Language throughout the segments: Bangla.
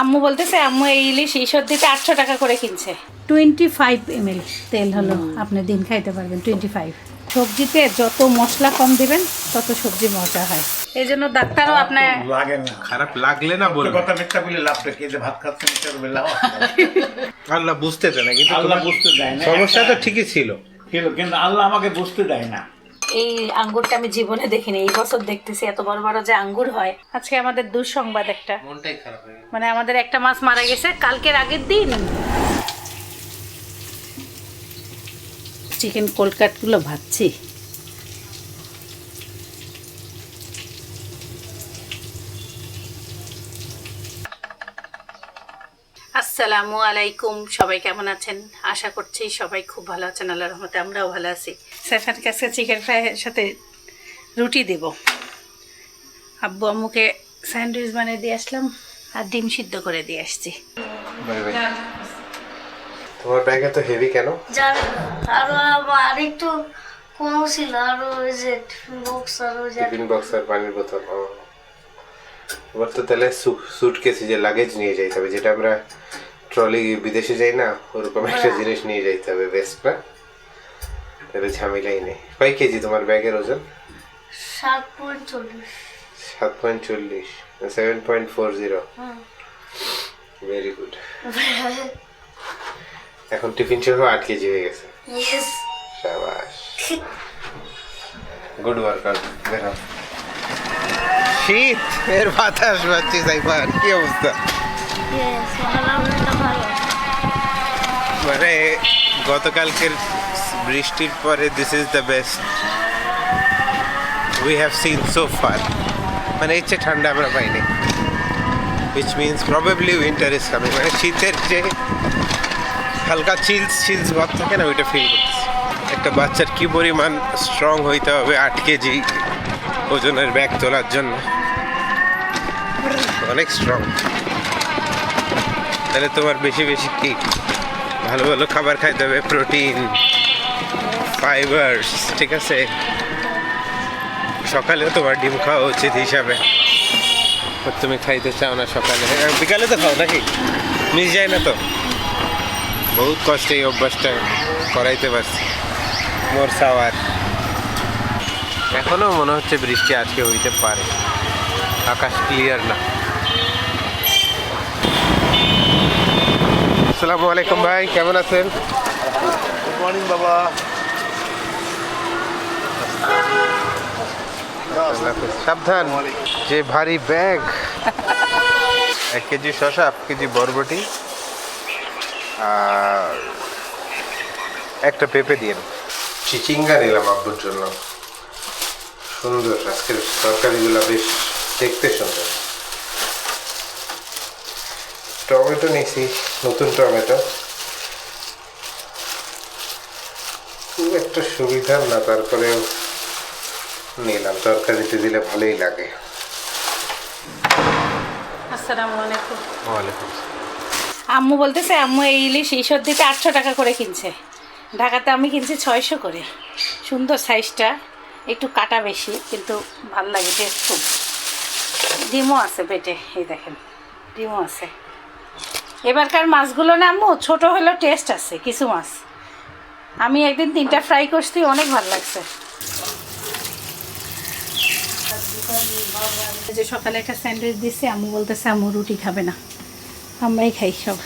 আম্মু বলতেছে আম্মু এই ইলিশ এই সর্দিতে আটশো টাকা করে কিনছে। টোয়েন্টি ফাইভ এমএল তেল হলো আপনি দিন খাইতে পারবেন টোয়েন্টি ফাইভ। সবজিতে যত মশলা কম দিবেন তত সবজি মজা হয়। এই জন্য ডাক্তারও আপনার লাগে না। খারাপ লাগলে না বলব। কথা মিথ্যা বলে লাভটা কে? যে ভাত খাচ্ছে মিথ্যা বলে লাভ আল্লাহ বুঝতে চায় না কিন্তু আল্লাহ বুঝতে দেয় না। সমস্যা তো ঠিকই ছিল কিন্তু আল্লাহ আমাকে বুঝতে দেয় না। এই আঙ্গুরটা আমি জীবনে দেখিনি এই বছর দেখতেছি এত বড় বড় যে আঙ্গুর হয়। আজকে আমাদের দুঃসংবাদ একটা। মনটাই খারাপ হয়ে মানে আমাদের একটা মাছ মারা গেছে কালকের আগের দিন। চিকেন কোলকাটগুলো ভাজছি। আসসালামু আলাইকুম। সবাই কেমন আছেন? আশা করছি সবাই খুব ভালো আছেন। আল্লাহ রহমতে আমরাও ভালো আছি। সাইফান কাছে চিকেন ফ্রাইয়ের সাথে রুটি দেব। আব্বু আম্মুকে স্যান্ডউইচ বানিয়ে দিয়ে আসলাম আর ডিম সিদ্ধ করে দিয়ে আসছি। তোমার ব্যাগে তো হেভি কেন? আরও আরেকটু কম ছিল। আরও ওই যে বক্স আরও যে টিফিন বক্স আর পানির বোতল এবার তো তাহলে সুটকেসে যে লাগেজ নিয়ে যাইতে হবে যেটা আমরা ট্রলি বিদেশে যাই না ওরকম একটা জিনিস নিয়ে যাইতে হবে বেস্ট না? তাহলে ঝামেলাই নেই। কয় কেজি তোমার ব্যাগের ওজন? সাত পয়েন্ট চল্লিশ। সাত পয়েন্ট চল্লিশ seven point four zero very good এখন টিফিন সহ আট কেজি হয়ে গেছে। শাবাশ গুড ওয়ার্কআউট বেরো। শীত! এর বাতাস পাচ্ছি সাইফান। কি অবস্থা? মানে গতকালকের বৃষ্টির পরে this is the best we have seen so far মানে ইচ্ছে ঠান্ডা আমরা পাইনি। Which means probably winter is coming মানে শীতের যে হালকা চিলস চিলস ভাব থাকে না, ওইটা ফিল করতেছি। একটা বাচ্চার কী পরিমাণ স্ট্রং হইতে হবে আট কেজি ওজনের ব্যাগ তোলার জন্য। অনেক স্ট্রং তাহলে তোমার বেশি বেশি কি? ভালো ভালো খাবার খাইতে হবে, প্রোটিন, ফাইবার্স, ঠিক আছে? সকালেও তোমার ডিম খাওয়া উচিত হিসাবে। তুমি খাইতে চাও না সকালে? বিকালে তো খাও নাকি? মিস যায় না তো? বহুত কষ্টে এই অভ্যাসটা করাইতে পারছি। More sour. এখনও মনে হচ্ছে বৃষ্টি আজকে হইতে পারে। আকাশ ক্লিয়ার না। আসসালামু আলাইকুম ভাই কেমন আছেন? গুড মর্নিং বাবা। সাবধান যে ভারী ব্যাগ। এক কেজি শশা এক কেজি বরবটি। আর একটা পেঁপে দিন চিচিঙ্গা নিলাম আব্বুর জন্য। সুন্দর আজকের তরকারিগুলো বেশ দেখতে সুন্দর। টমেটো নিয়েছি নতুন টমেটো। খুব একটা সুবিধার না তারপরেও নিলাম। তরকারিতে দিলে ভালোই লাগে। আসসালামু আলাইকুম। ওয়ালাইকুম আম্মু বলতেছে আম্মু এই ইলিশ এই সর্দিতে আটশো টাকা করে কিনছে। ঢাকাতে আমি কিনছি ছয়শো করে। সুন্দর সাইজটা একটু কাটা বেশি কিন্তু ভালো লাগে টেস্ট খুব। ডিমও আছে পেটে এই দেখেন ডিমও আছে। এবারকার মাছগুলো না আম্মু, ছোট হলেও টেস্ট আছে, কিছু মাছ। আমি একদিন তিনটা ফ্রাই করছি, অনেক ভালো লাগছে। যে সকালে একটা স্যান্ডউইচ দিচ্ছি আম্মু বলতেছে, আম্মু, রুটি খাবে না। আমরাই খাই সব।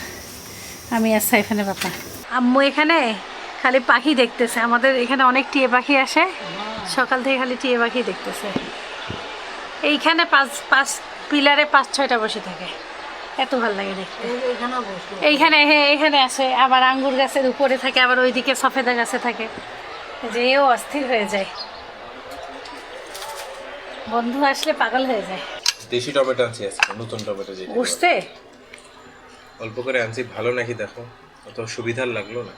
আমি আর সাইফানের বাপা আম্মু এখানে খালি পাখি দেখতেছে। আমাদের এখানে অনেক টিয়ে পাখি আসে। সকাল থেকে খালি টিয়ে পাখি দেখতেছে। এইখানে পাঁচ পাঁচ পিলারে পাঁচ, ছয়টা বসে থাকে। এত ভালো লাগে দেখতে। এইখানে হ্যাঁ এখানে আসে আবার আঙ্গুর গাছের উপরে থাকে আবার ওইদিকে সফেদা গাছে থাকে। যে এও অস্থির হয়ে যায়। বন্ধু আসলে পাগল হয়ে যায়। দেশি টমেটো আনছি আজকে নতুন টমেটো যেটা। বুঝতে অল্প করে আনছি ভালো নাকি দেখো? অত সুবিধার লাগল না।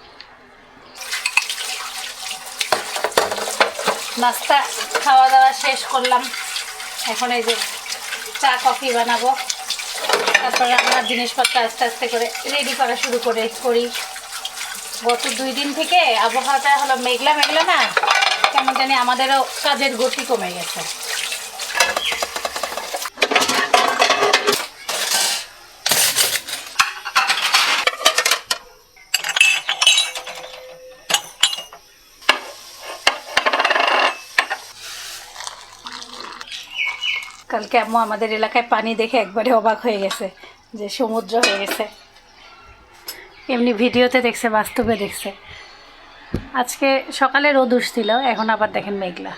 নাস্তা খাওয়া দাওয়া শেষ করলাম। এখন এই যে চা কফি বানাবো। তারপরে আমরা জিনিসপত্র আস্তে আস্তে করে রেডি করা শুরু করে করি। গত দুই দিন থেকে আবহাওয়াটা হলো মেঘলা মেঘলা না, কেমন জানি আমাদেরও কাজের গতি কমে গেছে। কালকে আম্মু আমাদের এলাকায় পানি দেখে একবারে অবাক হয়ে গেছে যে সমুদ্র হয়ে গেছে। এমনি ভিডিওতে দেখছে, বাস্তবে দেখছে। আজকে সকালে রোদ উঠছিল, এখন আবার দেখেন মেঘলা।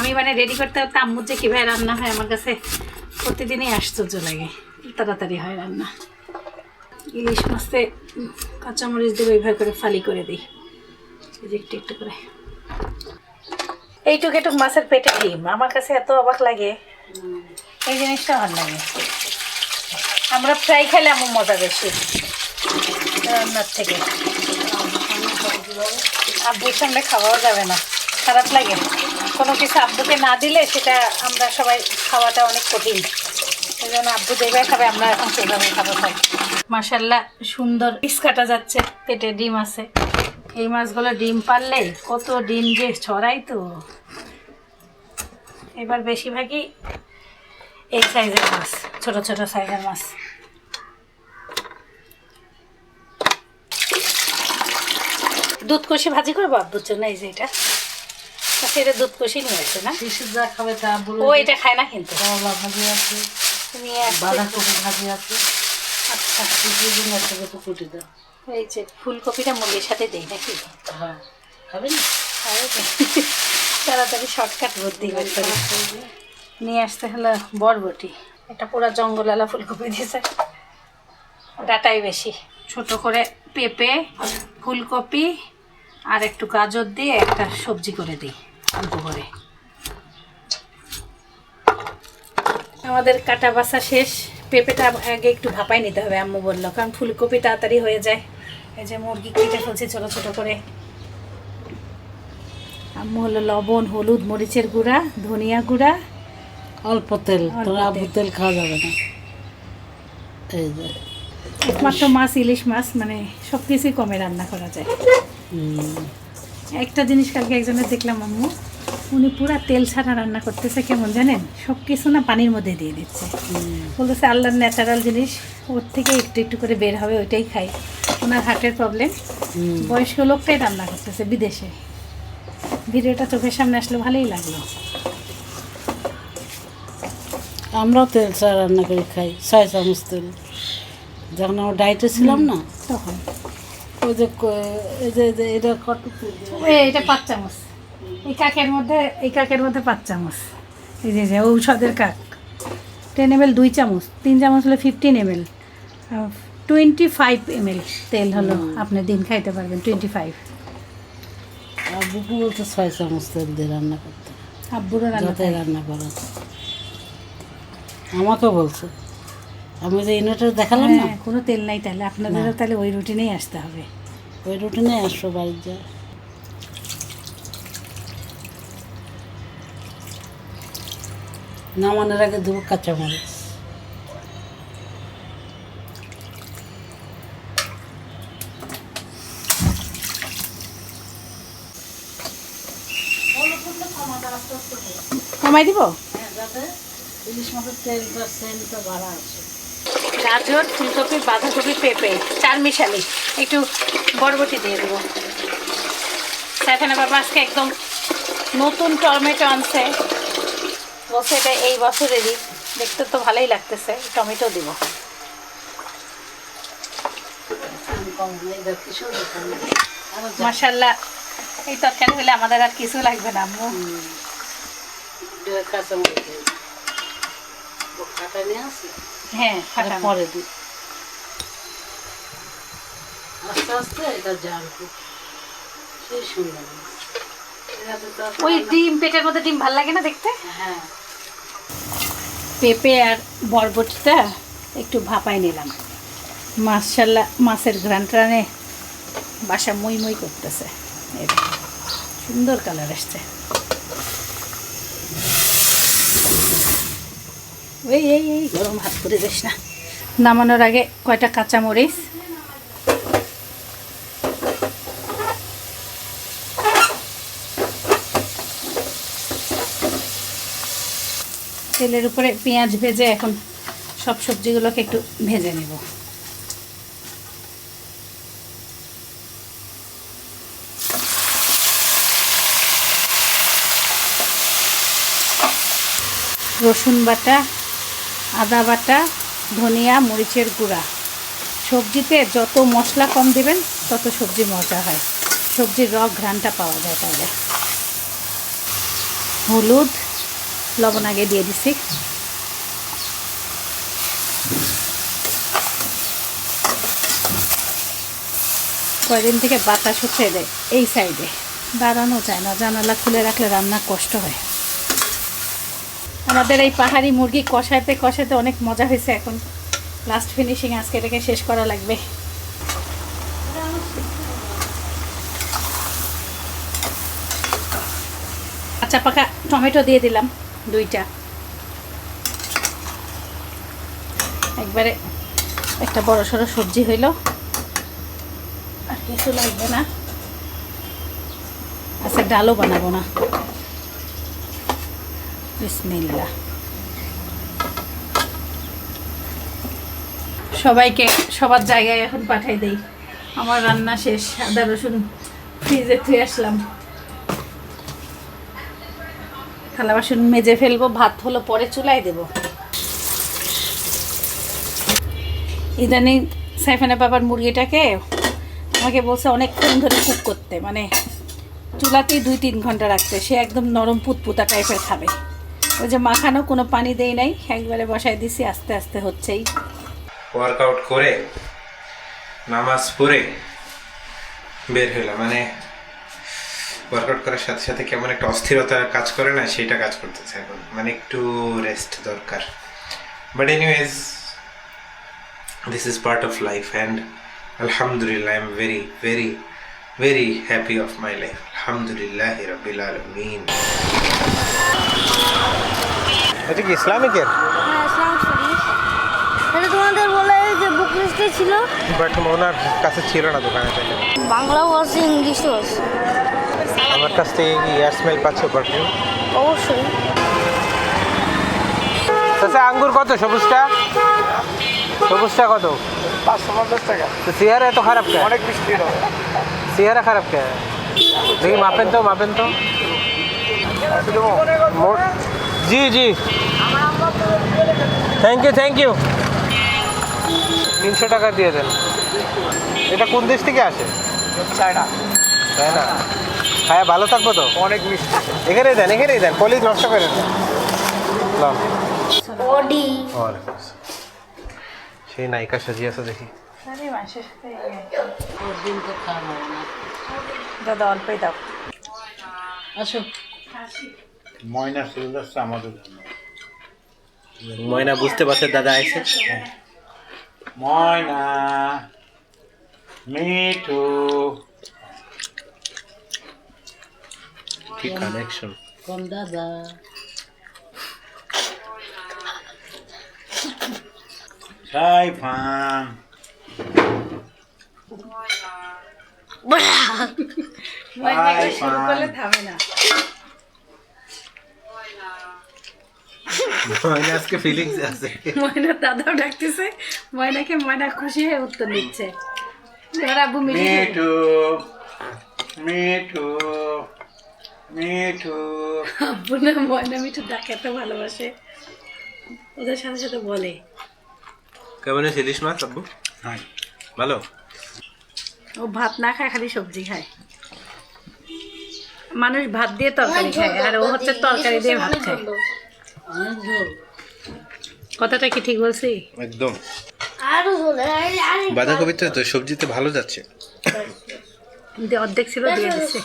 আমি মানে রেডি করতে করতে আম্মুর যে কীভাবে রান্না হয় আমার কাছে প্রতিদিনই আশ্চর্য লাগে। তাড়াতাড়ি হয় রান্না। ইলিশ মাছে কাঁচামরিচ দিয়ে ওইভাবে করে ফালি করে দিই। একটু একটু করে। এইটুক একটু মাছের পেটে ডিম। আমার কাছে এত অবাক লাগে। এই জিনিসটা ভালো লাগে। আমরা ফ্রাই খেলে আমার মজা বেশি রান্নার থেকে। আব্বুর সামনে খাওয়াও যাবে না। খারাপ লাগে। কোনো কিছু আব্বুকে না দিলে সেটা আমরা সবাই খাওয়াটা অনেক কঠিন। এই জন্য আব্বু যেভাবে খাবে, আমরা এখন সেভাবে খাব খাই মাসাল্লাহ সুন্দর পিস কাটা যাচ্ছে, পেটে ডিম আছে। এই মাছগুলো ডিম পারলে কত ডিম যে ছড়াই তো। এবার বেশিরভাগই এই সাইজের মাছ, ছোট ছোট সাইজের মাছ। দুধ কষি ভাজি করব আব্বুর জন্য, এই যে এটা। আচ্ছা, এটা দুধ কষি নিয়ে আসে না? শিশু যা খাবে তা বলে ও এটা খায় না কিন্তু। করলা ভাজি আছে নিয়ে আসছে। বাঁধাকপি ভাজি আছে। আচ্ছা। শিশুর জন্য একটা কিছু কুটি দাও। এই যে ফুলকপিটা মুরগির সাথে দেই নাকি? হ্যাঁ। খাবে না? তাড়াতাড়ি শর্টকাট বুদ্ধি বের নিয়ে আসতে হলো বরবটি। এটা পুরো জঙ্গলালা ফুলকপি দিয়েছে। ডাটাই বেশি। ছোট করে পেঁপে ফুলকপি আর একটু গাজর দিয়ে একটা সবজি করে দিই। আমাদের কাটা বাসা শেষ। পেঁপেটা আগে একটু ভাপাই নিতে হবে আম্মু বলল কারণ ফুলকপি তাড়াতাড়ি হয়ে যায়। এই যে মুরগি কেটে ফেলছি ছোটো ছোটো করে। আম্মু হলো লবণ হলুদ মরিচের গুঁড়া ধনিয়া গুঁড়া। অল্প তেল আবু তেল। খাওয়া যাবে না। এই যে। একমাত্র মাছ ইলিশ মাছ মানে সব কিছুই কমে রান্না করা যায়। একটা জিনিস কালকে একজনের দেখলাম আম্মু। উনি পুরা তেল ছাড়া রান্না করতেছে কেমন জানেন? সব কিছু না পানির মধ্যে দিয়ে দিচ্ছে। বলতেছে আল্লাহর ন্যাচারাল জিনিস ওর থেকে একটু একটু করে বের হবে ওইটাই খাই। ওনার হার্টের প্রবলেম বয়স্ক লোকটাই রান্না করতেছে বিদেশে। ভিডিওটা চোখের সামনে আসলে ভালোই লাগল। আমরাও তেল ছাড়া রান্না করে খাই ছয় চামচ তেল। যখন আমরা ডায়েটে ছিলাম না তখন। ওই যে এই যে এটা কত এটা পাঁচ চামচ। এই কাকের মধ্যে এই কাকের মধ্যে পাঁচ চামচ। এই যে যে ঔষধের কাক। টেন এম দুই চামচ। তিন চামচ হলো fifteen M L twenty five M L তেল হলো। আপনি দিন খাইতে পারবেন টোয়েন্টি ফাইভ আব্বুকে বলতে ছয় চামচ তেল দিয়ে রান্না করতে। আব্বুরও রান্না রান্না করা আমাকে বলছে। আমি যে ইনভার্টার দেখালাম না? হ্যাঁ কোনো তেল নাই তাহলে। আপনাদেরও তাহলে ওই রুটিনেই আসতে হবে। ওই রুটিনে আসব বাড়ির যা। নামানোর আগে দেবো কাঁচামরিচ। কমাই দিব? হ্যাঁ ইলিশ মাছের তেলটা সেন্টটা বাড়া আছে। গাজর, ফুলকপি, বাঁধাকপি, পেঁপে চার মিশালি একটু বরবটি দিয়ে দেবো। সেখানে বাবা আজকে একদম নতুন টমেটো আনছে। বলছে এটা এই বছরেরই দেখতে তো ভালোই লাগতেছে, টমেটো দিব। মাসাল্লাহ এই তরকারি হলে আমাদের আর কিছু লাগবে না নিয়ে হ্যাঁ। পরে দিই। আস্তে আস্তে এটা জানব সেই সুন্দর। এটাতে তো আর ওই ডিম পেটের মধ্যে ডিম ভালো লাগে না দেখতে? হ্যাঁ। পেঁপে আর বরবটিটা একটু ভাপাই নিলাম। মাশাল্লাহ মাছের ঘ্রান টানে বাসা মই মই করতেছে। সুন্দর কালার আসছে এই এই এই, গরম হাত করে দিস না। নামানোর আগে কয়টা কাঁচা মরিচ তেলের উপরে পেঁয়াজ ভেজে এখন সব সবজিগুলোকে একটু ভেজে নেব। রসুন বাটা আদা বাটা, ধনিয়া, মরিচের গুঁড়া। সবজিতে যত মশলা কম দেবেন, তত সবজি মজা হয়। সবজির রক ঘ্রাণটা পাওয়া যায় তাহলে। হলুদ, লবণ আগে দিয়ে দিছি। কয়দিন থেকে বাতাস হচ্ছে এদের, এই সাইডে। দাঁড়ানো যায় না, জানালা খুলে রাখলে রান্না কষ্ট হয়। আমাদের এই পাহাড়ি মুরগি কষাইতে কষাইতে অনেক মজা হয়েছে এখন। লাস্ট ফিনিশিং আজকে এটাকে শেষ করা লাগবে। কাঁচা পাকা টমেটো দিয়ে দিলাম, দুইটা। একবারে একটা বড় সড়ো সবজি হইল। আর কিছু লাগবে না। আচ্ছা ডালও বানাবো না। বিসমিল্লা সবাইকে সবার জায়গায় এখন পাঠাই দেই। আমার রান্না শেষ, আদা রসুন ফ্রিজে থুয়ে আসলাম। থালা বাসন মেজে ফেলব, ভাত হলো পরে চুলাই দেব। ইদানিং সাইফানা বাবার মুরগিটাকে আমাকে বলছে অনেকক্ষণ ধরে কুক করতে মানে চুলাতেই দুই তিন ঘণ্টা রাখতে, সে একদম নরম পুতপুতা টাইপের খাবে। ওই যে মাখানো কোনো পানি দেই নাই, একবারে বসাই দিছি, আস্তে আস্তে হচ্ছেই। ওয়ার্কআউট করে, নামাজ পড়ে বের হলাম মানে ওয়ার্কআউট করার সাথে সাথে কেমন একটা অস্থিরতা কাজ করে না সেটা কাজ করতেছে এখন। মানে একটু রেস্ট দরকার। But anyways this is part of life and আলহামদুলিল্লাহ I am very very very happy of my life আলহামদুলিল্লাহ রবিল আলমিন এটা কি ইসলামিকের? হ্যাঁ এটা তোমাদের বলে যে বুক লিস্টে ছিল। বাট ওনার কাছে ছিল না দোকানে পেলে বাংলাও আছে ইংলিশও আছে। আমার কাছ থেকে কি এয়ার স্মেল পাচ্ছ পারফিউম অবশ্যই। আচ্ছা আঙ্গুর কত? সবুজটা? সবুজটা কত? পাঁচশো পঞ্চাশ টাকা। তো চেহারা এত খারাপ অনেক বৃষ্টি চেহারা খারাপ কে? দেখি মাপেন তো মাপেন তো। জি জি। থ্যাংক ইউ থ্যাংক ইউ তিনশো টাকা দিয়ে দেন। এটা কোন দেশ থেকে আসে? চায়না। তাই না হ্যাঁ ভালো থাকব তো? অনেক মিষ্টি। এখানেই দেন এখানেই দেন কলিজ নষ্ট করে না লন। অডি ওয়ালাইকুম আসসালাম। সেই নায়িকা সাজিয়ে আছে দেখি। দাদা অল্পই দাও। আসো। ময়না চলে যাচ্ছে আমাদের ময়না বুঝতে পারছে দাদা আইসে ময়না মিঠু। কি কানেকশন কোন দাদা? সাইফান। ময়না একবার শুরু করলে থামে না। ময়না আজকে ফিলিংস আছে। ময়না দাদাও ডাকতেছে। ময়নাকে ময়না খুশি হয়ে উত্তর দিচ্ছে। আব্বু মিঠু মিঠু মিঠু মিঠু। আব্বু না ময়না মিঠু ডাকে এত ভালোবাসে। ওদের সাথে সাথে বলে। কেমন আছে ইলিশ মাছ আব্বু? ভালো? ও ভাত না খায় খালি সবজি খায়। মানুষ ভাত দিয়ে তরকারি খায় আর ও হচ্ছে তরকারি দিয়ে ভাত খায়। কথাটা কি ঠিক বলছি? একদম। বাঁধাকপিতে তো সবজিতে ভালো যাচ্ছে। অর্ধেক ছিল দিয়ে দিচ্ছে।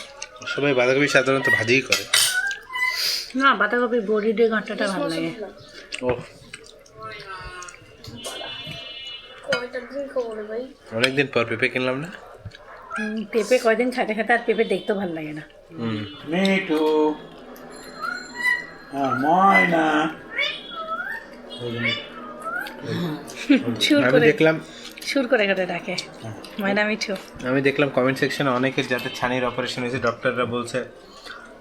সবাই বাঁধাকপি সাধারণত ভাজিই করে। না বাঁধাকপি বড়ি দিয়ে ঘন্টাটা ভালো লাগে। ও খবর ভাই। অনেকদিন পর পেঁপে কিনলাম না? পেঁপে কয়দিন খাতে খাতে আর পেঁপে দেখতেও ভালো লাগে না। মিঠু ময়না। আমি করে দেখলাম সুর করে করে ডাকে। ময়না মিঠু। আমি দেখলাম কমেন্ট সেকশনে অনেকের যাদের ছানির অপারেশন হয়েছে ডক্টররা বলছে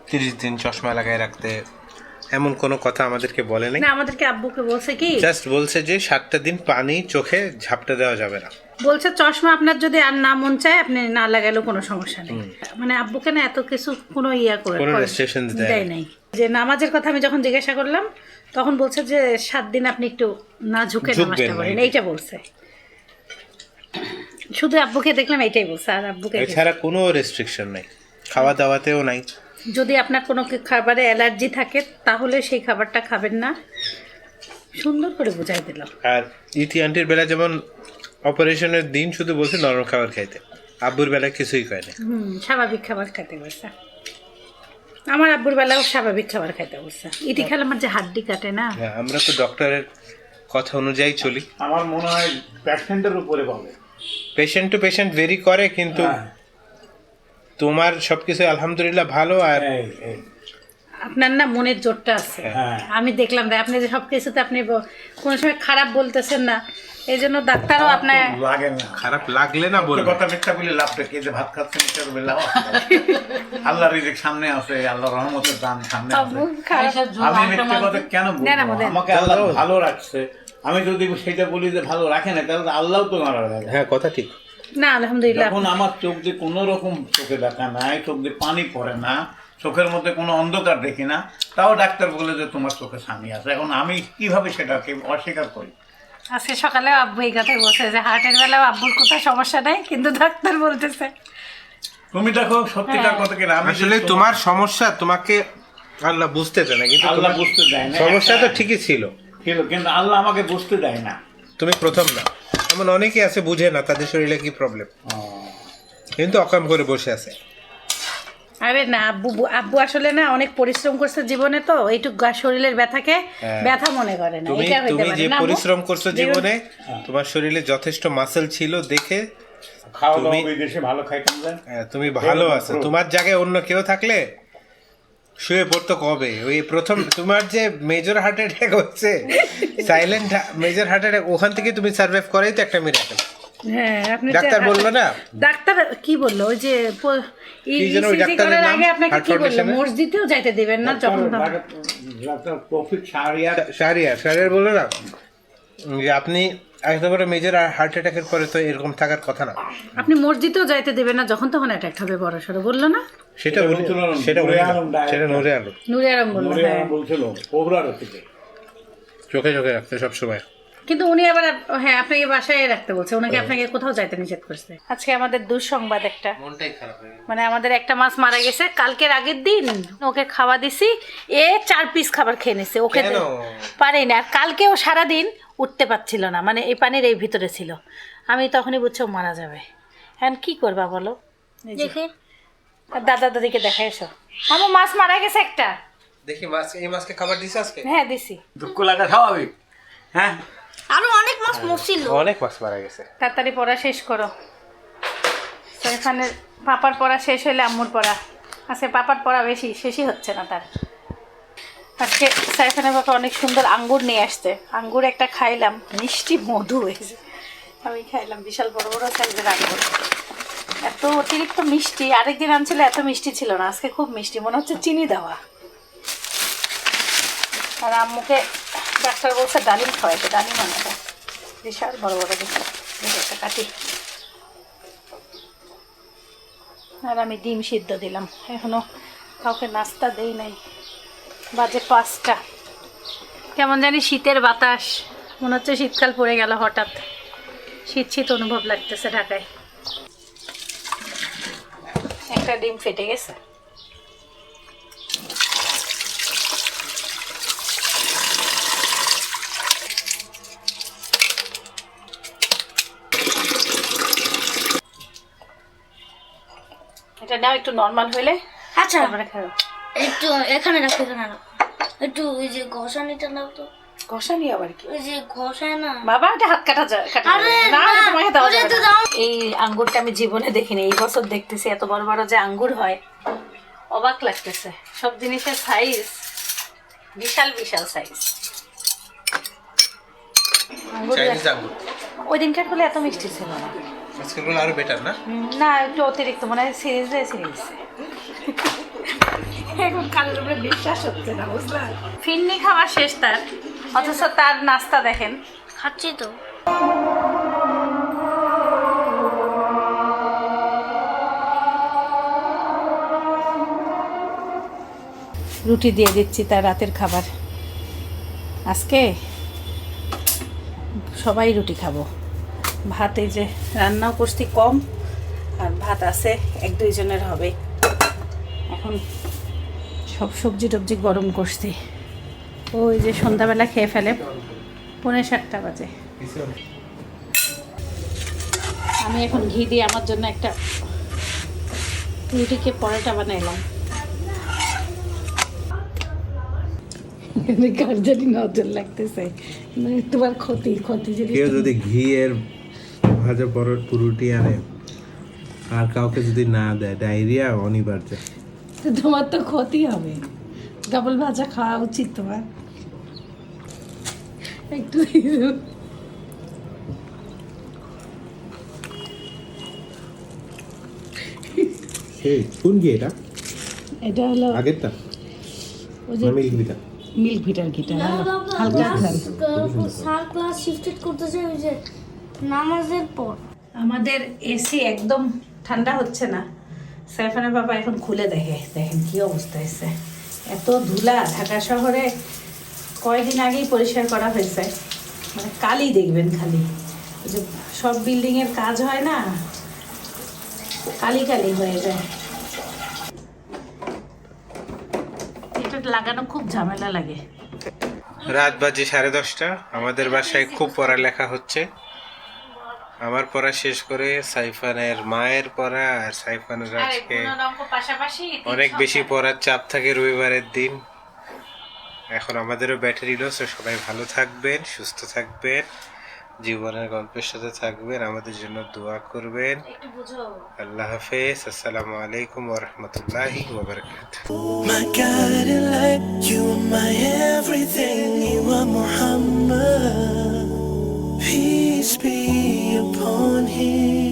তিরিশ দিন চশমা লাগায় রাখতে। এমন কোনো কথা আমাদেরকে বলে নাই। না আমাদেরকে আব্বুকে বলছে কি? জাস্ট বলছে যে সাতটা দিন পানি চোখে ঝাপটা দেওয়া যাবে না। বলছে চশমা আপনার যদি আর না মন চায় আপনি না লাগালেও কোনো সমস্যা নেই। মানে আব্বুকে না এত কিছু কোনো ইয়া করে কোনো restrictions দেয় নাই। যে নামাজের কথা আমি যখন জিজ্ঞাসা করলাম তখন বলছে যে সাত দিন আপনি একটু না ঝুঁকে নামাজটা না, করেন এইটা বলছে। শুধু আব্বুকে দেখলাম এইটাই বলছে আর আব্বুকে এছাড়া কোনো রেস্ট্রিকশন নাই। খাওয়া দাওয়াতেও নাই। যদি আপনার কোনো খাবারে অ্যালার্জি থাকে তাহলে সেই খাবারটা খাবেন না। সুন্দর করে বুঝাই দিল। আর ইতি আন্টির বেলা যেমন অপারেশনের দিন শুধু বলছে নরম খাবার খাইতে। আব্বুর বেলা কিছুই কয় না। হুম স্বাভাবিক খাবার খাইতে বলছে। আমার আব্বুর বেলাও স্বাভাবিক খাবার খাইতে বলছে। ইটি খেলে আমার যে হাড্ডি কাটে না। হ্যাঁ আমরা তো ডক্টরের কথা অনুযায়ী চলি। আমার মনে হয় প্যাশেন্টের উপরে বলে। পেশেন্ট টু পেশেন্ট ভেরি করে কিন্তু হ্যাঁ, তোমার সবকিছু আলহামদুলিল্লাহ ভালো আর আপনার না মনের জোরটা আছে। হ্যাঁ। আমি দেখলাম ভাই আপনি যে সব কিছুতে আপনি কোনো সময় খারাপ বলতেছেন না এই জন্য ডাক্তারও আপনার লাগে না। খারাপ লাগলে না বলব। কথা মিথ্যা বলে লাভটা কে যে ভাত খাচ্ছে মিথ্যা বলে লাভ আছে? আল্লাহর রিজিক সামনে আছে আল্লাহ রহমতের দান সামনে আছে। আমি মিথ্যা কথা কেন বলব? আমাকে আল্লাহ ভালো রাখছে। আমি যদি সেটা বলি যে ভালো রাখে না তাহলে আল্লাহও তো নারাজ হবে হ্যাঁ কথা ঠিক। না আলহামদুলিল্লাহ। যখন আমার চোখ দিয়ে কোনো রকম চোখে দেখা নাই চোখ দিয়ে পানি পড়ে না চোখের মধ্যে কোনো অন্ধকার দেখি না তাও ডাক্তার বলে যে তোমার চোখে স্বামী আছে। এখন আমি কীভাবে সেটাকে অস্বীকার করি? আজকে সকালে আব্বু এই কথাই বলছে যে হার্টের বেলাও আব্বুর কোথাও সমস্যা নাই কিন্তু ডাক্তার বলতেছে। তুমি দেখো সত্যিকার কথা কিনা আমি আসলে তোমার সমস্যা তোমাকে আল্লাহ বুঝতে দেয় না কিন্তু আল্লাহ বুঝতে দেয় না। সমস্যা তো ঠিকই ছিল। ছিল কিন্তু আল্লাহ আমাকে বুঝতে দেয় না। তুমি প্রথম না। এমন অনেকেই আছে বুঝে না তাদের শরীরে কি প্রবলেম কিন্তু অকাম করে বসে আছে আরে না আব্বু আব্বু আসলে না অনেক পরিশ্রম করছে জীবনে তো এইটুক গা- শরীরের ব্যথাকে হ্যাঁ। ব্যথা মনে করে না তুমি এটা হইতে তুমি পারে যে না, আব্বু? পরিশ্রম করছ জীবনে তোমার শরীরে যথেষ্ট মাসেল ছিল দেখে খাওয়া দাওয়া তুমি- বিদেশে ভালো খাইতাম যে তুমি ভালো আছো তোমার জায়গায় অন্য কেউ থাকলে শুয়ে পড়তো কবে? ওই প্রথম তোমার যে মেজর হার্ট অ্যাটাক হচ্ছে সাইলেন্ট মেজর হার্ট অ্যাটাক ওখান থেকে তুমি সার্ভাইভ করাই তো একটা মিরাকেল হ্যাঁ আপনি ডাক্তার বলল না? ডাক্তার কি বলল? ওই যে? আগে আপনাকে কি বলল? মসজিদেও যাইতে দিবেন না যখন ডাক্তার প্রফিট বলল না? যে আপনি একেবারে মেজর হার্ট অ্যাটাকের পরে তো এরকম থাকার কথা না। আপনি মসজিদেও যাইতে দেবে না যখন তখন অ্যাটাক হবে বড় সড়ো। বলল না? সেটা এটা উনি- আলম, সেটা উনি আলম। সেটা নূরে আলো নুরে বলল হ্যাঁ আলম বলছিল চোখে চোখে রাখতে সবসময় কিন্তু উনি আবার হ্যাঁ আপনাকে বাসায় রাখতে বলছে। ওনাকে আপনাকে কোথাও যাইতে নিষেধ করছে। আজকে আমাদের দুঃসংবাদ একটা। মনটাই খারাপ হয়ে মানে আমাদের একটা মাছ মারা গেছে। কালকের আগের দিন ওকে খাওয়া দিছি। এ চার পিস খাবার খেয়ে নিছে। ওকে কেন? পারেই না। আর কালকেও সারাদিন উঠতে পারছিল না। মানে এই পানির এই ভিতরে ছিল। আমি তখনই বুঝছি ও মারা যাবে। এখন কি করবা বলো? এই যে, দেখে। আর দাদা দাদিকে দেখা এসো। আমার মাছ মারা গেছে একটা। দেখি মাছ এই মাছকে খাবার দিছে আজকে? হ্যাঁ দিছি। দুঃখ লাগা স্বাভাবিক। হ্যাঁ? আরও অনেক মাছ মরছিল। অনেক মাছ মারা গেছে। তাড়াতাড়ি পড়া শেষ করো। তো এখানে পাপার পড়া শেষ হইলে আম্মুর পড়া। আজকে পাপার পড়া বেশি শেষই হচ্ছে না তার। আজকে সাইফানের বাবা অনেক সুন্দর আঙ্গুর নিয়ে আসতে আঙ্গুর একটা খাইলাম মিষ্টি মধু হয়েছে। আমি খাইলাম বিশাল বড় বড় সাইজের আঙ্গুর। এত অতিরিক্ত মিষ্টি আরেকদিন আনছিল এত মিষ্টি ছিল না আজকে খুব মিষ্টি মনে হচ্ছে চিনি দেওয়া। আর আম্মুকে ডাক্তার বলছে ডালিম খাওয়াইতে ডালিম আনাতে বিশাল বড় বড় দেখি কাটি আর আমি ডিম সিদ্ধ দিলাম, এখনও কাউকে নাস্তা দেই নাই। বাজে পাঁচটা। কেমন জানি শীতের বাতাস, মনে হচ্ছে শীতকাল পড়ে গেল হঠাৎ। শীত শীত অনুভব লাগতেছে ঢাকায়। একটা ডিম ফেটে গেছে। নাও একটু নর্মাল হইলে আচ্ছা। তারপরে খাব। একটু এখানে রাখো এখানে রাখো। একটু ওই যে ঘষানিটা নাও তো। ঘষা নিয়ে আবার কি? ওই যে ঘষায় না। বাবা এটা হাত কাটা যায় কাটা আরে না। তোমাকে দাও। এই আঙ্গুরটা আমি জীবনে দেখিনি এই বছর দেখতেছি এত বড় বড় যে আঙ্গুর হয়। অবাক লাগতেছে। সব জিনিসের সাইজ বিশাল বিশাল সাইজ আঙ্গুর চাইনিজ আঙ্গুর। ওই দিনকারগুলো এত মিষ্টি ছিল না। আজকেরগুলো আরও বেটার না? না একটু অতিরিক্ত মানে সিরিজ সিরিজ এখন কালের উপরে বিশ্বাস হচ্ছে না বুঝলা ফিরনি খাওয়া শেষ তার অথচ তার নাস্তা দেখেন। খাচ্ছি তো। রুটি দিয়ে দিচ্ছি তার রাতের খাবার। আজকে সবাই রুটি খাব। ভাত এই যে রান্নাও করছি কম আর ভাত আছে এক দুইজনের হবে। এখন সব সবজি টবজি গরম করছি। ওই যে সন্ধ্যাবেলা খেয়ে ফেলে পৌনে সাতটা বাজে। আমি এখন ঘি দিয়ে আমার জন্য একটা রুটিকে পরোটা বানাইলাম। কার জানি নজর লাগতেছে। মানে তোমার ক্ষতি ক্ষতি যদি ঘিয়ের ভাজা পরোট পুরুটি আনে আর কাউকে যদি না দেয় ডায়রিয়া অনিবার্য তোমার তো ক্ষতি হবে ডবল ভাজা খাওয়া উচিত তোমার একটু কোন ঘি এটা এটা হলো আগেরটা ওই যে মিল্ক মিল্ক ভিটার ঘিটা হালকা ক্লাস শিফটেড করতেছে ওই যে নামাজের পর। আমাদের এসি একদম ঠান্ডা হচ্ছে না। সাইফানের বাবা এখন খুলে দেখে। দেখেন কি অবস্থা হয়েছে। এত ধুলা ঢাকা শহরে কয়েকদিন আগেই পরিষ্কার করা হয়েছে। মানে কালি দেখবেন খালি। যে সব বিল্ডিংয়ের কাজ হয় না কালি কালি হয়ে যায়। এটা লাগানো খুব ঝামেলা লাগে। রাত বাজে সাড়ে দশটা। আমাদের বাসায় খুব পড়ালেখা হচ্ছে। আমার পড়া শেষ করে সাইফানের মায়ের পড়া আর সাইফানের আজকে অনেক বেশি পড়ার চাপ থাকে রবিবারের দিন। এখন আমাদেরও ব্যাটারি লস সবাই ভালো থাকবেন সুস্থ থাকবেন জীবনের গল্পের সাথে থাকবেন আমাদের জন্য দোয়া করবেন। আল্লাহ হাফেজ আসসালামু আলাইকুম ওরহমতুল্লাহি ওবরকাত Peace, peace. on him.